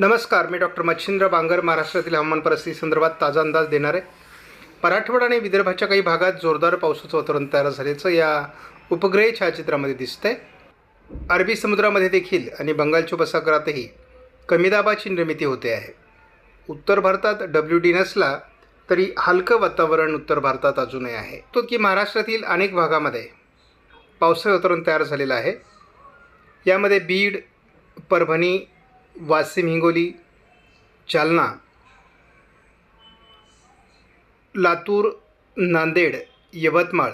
नमस्कार मी डॉक्टर मच्छिंद्र बांगर महाराष्ट्रातील हवामान परिस्थिती संदर्भात ताजा अंदाज देणार आहे. मराठवाडा आणि विदर्भाच्या काही भागात जोरदार पावसाचं वातावरण तयार झाल्याचं या उपग्रही छायाचित्रामध्ये दिसतंय. अरबी समुद्रामध्ये देखील आणि बंगालच्या उपसागरातही कमी दाबाची निर्मिती होते आहे. उत्तर भारतात डब्ल्यू डी नसला तरी हलकं वातावरण उत्तर भारतात अजूनही आहे. तो की महाराष्ट्रातील अनेक भागामध्ये पावसाळी वातावरण तयार झालेलं आहे. यामध्ये बीड परभणी वासिम हिंगोली जालना लातूर नांदेड यवतमाळ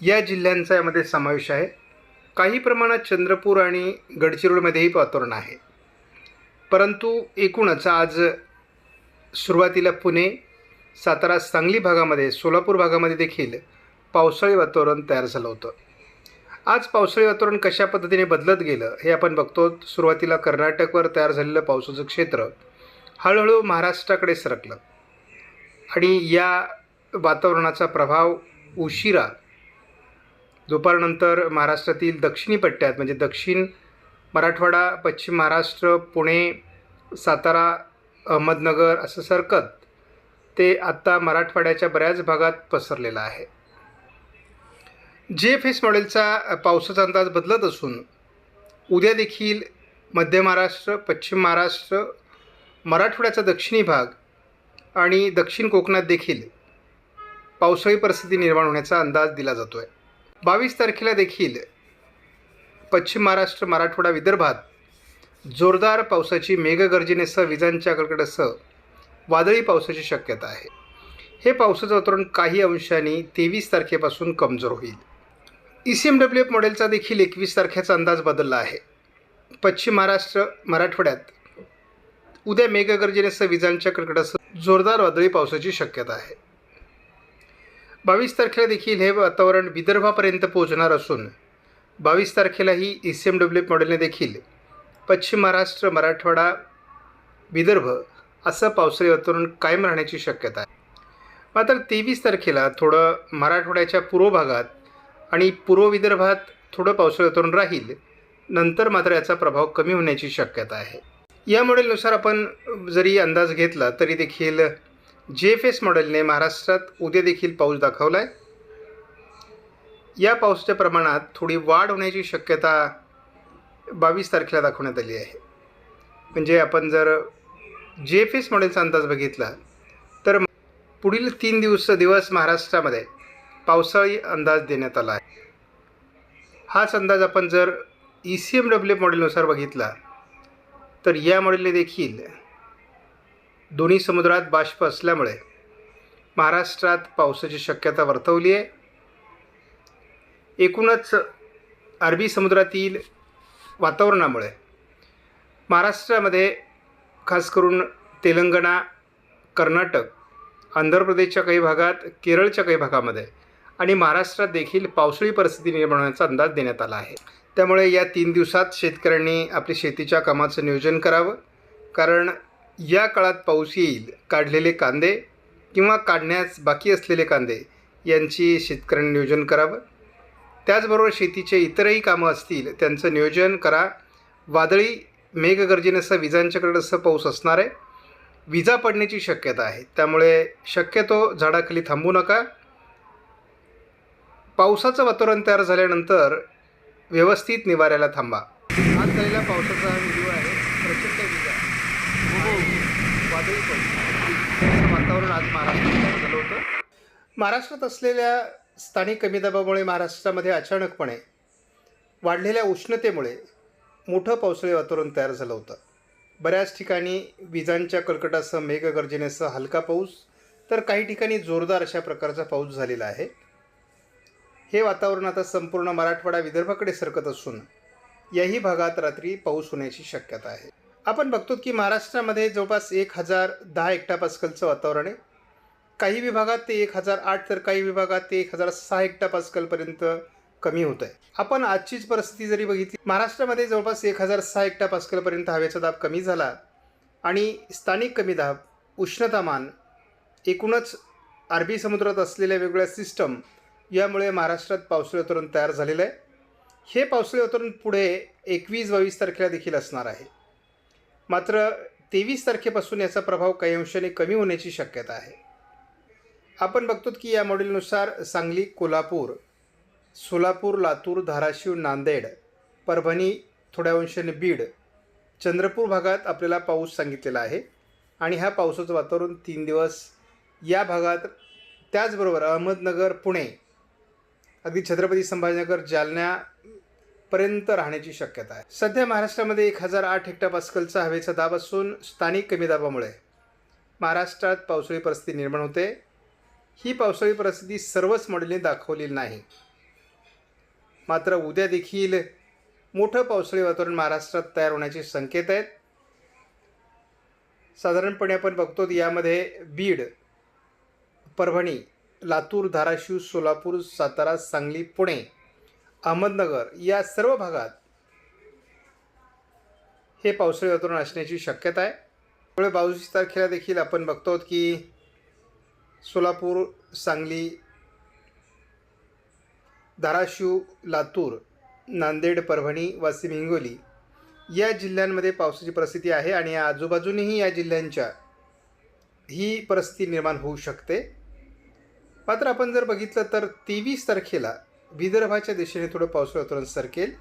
या जिल्ह्यांचा यामध्ये समावेश आहे. काही प्रमाणात चंद्रपूर आणि गडचिरोलीमध्येही वातावरण आहे. परंतु एकूणच आज सुरुवातीला पुणे सातारा सांगली भागामध्ये सोलापूर भागामध्ये देखील पावसाळी वातावरण तयार झालं होतं. आज पावसाळी वातावरण कशा पद्धतीने बदलत गेलं हे आपण बघतो. सुरुवातीला कर्नाटकवर तयार झालेलं पावसाचं क्षेत्र हळूहळू महाराष्ट्राकडे सरकलं. आणि या वातावरणाचा प्रभाव उशिरा दुपारनंतर महाराष्ट्रातील दक्षिणी पट्ट्यात म्हणजे दक्षिण मराठवाडा पश्चिम महाराष्ट्र पुणे सातारा अहमदनगर असं सरकत ते आत्ता मराठवाड्याच्या बऱ्याच भागात पसरलेलं आहे. जे एफ एस मॉडेलचा पावसाचा अंदाज बदलत असून उद्या देखील मध्य महाराष्ट्र पश्चिम महाराष्ट्र मराठवाड्याचा दक्षिणी भाग आणि दक्षिण कोकणात देखील पावसाळी परिस्थिती निर्माण होण्याचा अंदाज दिला जातो आहे बावीस तारखेला देखील पश्चिम महाराष्ट्र मराठवाडा विदर्भात जोरदार पावसाची मेघगर्जनेसह विजांच्या कडकडासह वादळी पावसाची शक्यता आहे. हे पावसाचं वातावरण काही अंशांनी तेवीस तारखेपासून कमजोर होईल. E C M W F मॉडेलचा देखील एकवीस तारखेचा अंदाज बदलला आहे. पश्चिम महाराष्ट्र मराठवाड्यात उद्या मेघगर्जनेसह विजांच्या कडकडासह जोरदार वादळी पावसाची शक्यता आहे. बावीस तारखेला देखील हे वातावरण विदर्भापर्यंत पोहोचणार असून बावीस तारखेलाही E C M W F मॉडेलने देखील पश्चिम महाराष्ट्र मराठवाडा विदर्भ असं पावसाळी वातावरण कायम राहण्याची शक्यता आहे. मात्र तेवीस तारखेला थोडं मराठवाड्याच्या पूर्व भागात आणि पूर्व विदर्भात थोडं पावसाळ्यातून राहील नंतर मात्र याचा प्रभाव कमी होण्याची शक्यता आहे. या मॉडेलनुसार आपण जरी अंदाज घेतला तरी देखील जे एफ एस मॉडेलने महाराष्ट्रात उद्या देखील पाऊस दाखवला आहे या पावसाच्या प्रमाणात थोडी वाढ होण्याची शक्यता बावीस तारखेला दाखवण्यात आली आहे. म्हणजे आपण जर जे एफ एस मॉडेलचा अंदाज बघितला तर पुढील तीन दिवस दिवस महाराष्ट्रामध्ये पावसाळी अंदाज देण्यात आला आहे. हाच अंदाज आपण जर ई सी एम डब्ल्यू मॉडेलनुसार बघितला तर या मॉडेलने देखील दोन्ही समुद्रात बाष्प असल्यामुळे महाराष्ट्रात पावसाची शक्यता वर्तवली आहे. एकूणच अरबी समुद्रातील वातावरणामुळे महाराष्ट्रामध्ये खास करून तेलंगणा कर्नाटक आंध्र प्रदेशच्या काही भागात केरळच्या काही भागामध्ये आणि महाराष्ट्रात देखील पावसाळी परिस्थिती निर्माण होण्याचा अंदाज देण्यात आला आहे. त्यामुळे या तीन दिवसात शेतकऱ्यांनी आपली शेतीच्या कामाचं नियोजन करावं. कारण या काळात पाऊस येईल काढलेले कांदे किंवा काढण्यास बाकी असलेले कांदे यांची शेतकऱ्यांनी नियोजन करावं. त्याचबरोबर शेतीचे इतरही कामं असतील त्यांचं नियोजन करा. वादळी मेघगर्जनेसह विजांच्याकडे असं पाऊस असणार आहे विजा पडण्याची शक्यता आहे. त्यामुळे शक्यतो झाडाखाली थांबू नका. पावसाचं वातावरण तयार झाल्यानंतर व्यवस्थित निवाऱ्याला थांबा. आज झालेला पावसाचा हा व्हिडिओ आहे. प्रचंड विजा हो, हो, हो. वादळी पाऊस. वातावरण आज महाराष्ट्रात तयार झालं होतं. महाराष्ट्रात असलेल्या स्थानिक कमी दाबामुळे महाराष्ट्रामध्ये अचानकपणे वाढलेल्या उष्णतेमुळे मोठं पावसाळी वातावरण तयार झालं होतं. बऱ्याच ठिकाणी विजांच्या कडकडासह मेघगर्जनेसह हलका पाऊस तर काही ठिकाणी जोरदार अशा प्रकारचा पाऊस झालेला आहे. हे वातावरण आता संपूर्ण मराठवाडा विदर्भाकडे सरकत असून याही भागात रात्री पाऊस होण्याची शक्यता आहे. आपण बघतो की महाराष्ट्रामध्ये जवळपास एक हजार दहा हेक्टा पास्कलचं वातावरण आहे. काही विभागात ते एक हजार आठ तर काही विभागात ते एक हजार सहा हेक्टा पास्कलपर्यंत कमी होत आहे आपण आजचीच परिस्थिती जरी बघितली महाराष्ट्रामध्ये जवळपास एक हजार सहा हेक्टा पास्कलपर्यंत हवेचा दाब कमी झाला आणि स्थानिक कमी दाब उष्णतामान एकूणच अरबी समुद्रात असलेल्या वेगवेगळ्या सिस्टम यामुळे महाराष्ट्रात पावसाळी वातावरण तयार झालेलं आहे. हे पावसाळी वातावरण पुढे एकवीस बावीस तारखेला देखील असणार आहे. मात्र तेवीस तारखेपासून याचा प्रभाव काही अंशाने कमी होण्याची शक्यता आहे. आपण बघतो की या मॉडेलनुसार सांगली कोल्हापूर सोलापूर लातूर धाराशिव नांदेड परभणी थोड्या अंशाने बीड चंद्रपूर भागात आपल्याला पाऊस सांगितलेला आहे. आणि ह्या पावसाचं वातावरण तीन दिवस या भागात त्याचबरोबर अहमदनगर पुणे अगदी छत्रपती संभाजीनगर जालन्यापर्यंत राहण्याची शक्यता आहे. सध्या महाराष्ट्रामध्ये एक हजार आठ हेक्टापास्कलचा हवेचा दाब असून स्थानिक कमी दाबामुळे महाराष्ट्रात पावसाळी परिस्थिती निर्माण होते. ही पावसाळी परिस्थिती सर्वच मॉडेलने दाखवलेली नाही. मात्र उद्या देखील मोठं पावसाळी वातावरण महाराष्ट्रात तयार होण्याचे संकेत आहेत. साधारणपणे आपण बघतो यामध्ये बीड परभणी लातूर धाराशिव सोलापूर सातारा सांगली पुणे अहमदनगर या सर्व भागात हे पावसाळी वातावरण असण्याची शक्यता आहे. त्यामुळे बावीस तारखेला देखील आपण बघतो आहोत की सोलापूर सांगली धाराशिव लातूर नांदेड परभणी वाशिम हिंगोली या जिल्ह्यांमध्ये पावसाची परिस्थिती आहे आणि या आजूबाजूनेही या जिल्ह्यांच्या ही परिस्थिती निर्माण होऊ शकते. मात्र आपण जर बघितलं तर तेवीस तारखेला विदर्भाच्या दिशेने थोडं पावसाळी वातावरण सरकेल.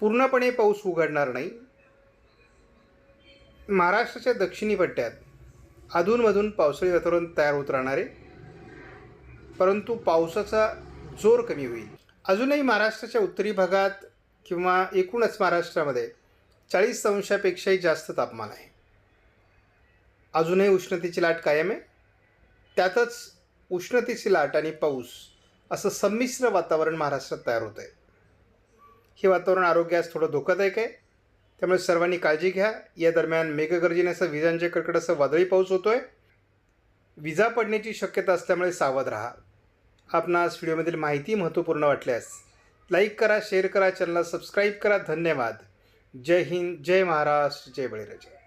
पूर्णपणे पाऊस उघडणार नाही. महाराष्ट्राच्या दक्षिणी पट्ट्यात अधूनमधून पावसाळी वातावरण तयार होत राहणार आहे. परंतु पावसाचा जोर कमी होईल. अजूनही महाराष्ट्राच्या उत्तरी भागात किंवा एकूणच महाराष्ट्रामध्ये चाळीस अंशापेक्षाही जास्त तापमान आहे. अजूनही उष्णतेची लाट कायम आहे. त्यातच उष्णतेची लाट आणि पाऊस असं संमिश्र वातावरण महाराष्ट्रात तयार होतं आहे हे वातावरण आरोग्यास थोडं धोकादायक आहे. त्यामुळे सर्वांनी काळजी घ्या. या दरम्यान मेघगर्जनेसह विजांच्या कडकडासह वादळी पाऊस होतो आहे विजा पडण्याची शक्यता असल्यामुळे सावध राहा. आपणास व्हिडिओमधील माहिती महत्त्वपूर्ण वाटल्यास लाईक करा शेअर करा चॅनलला सबस्क्राईब करा. धन्यवाद. जय हिंद जय महाराष्ट्र जय बळीराजा.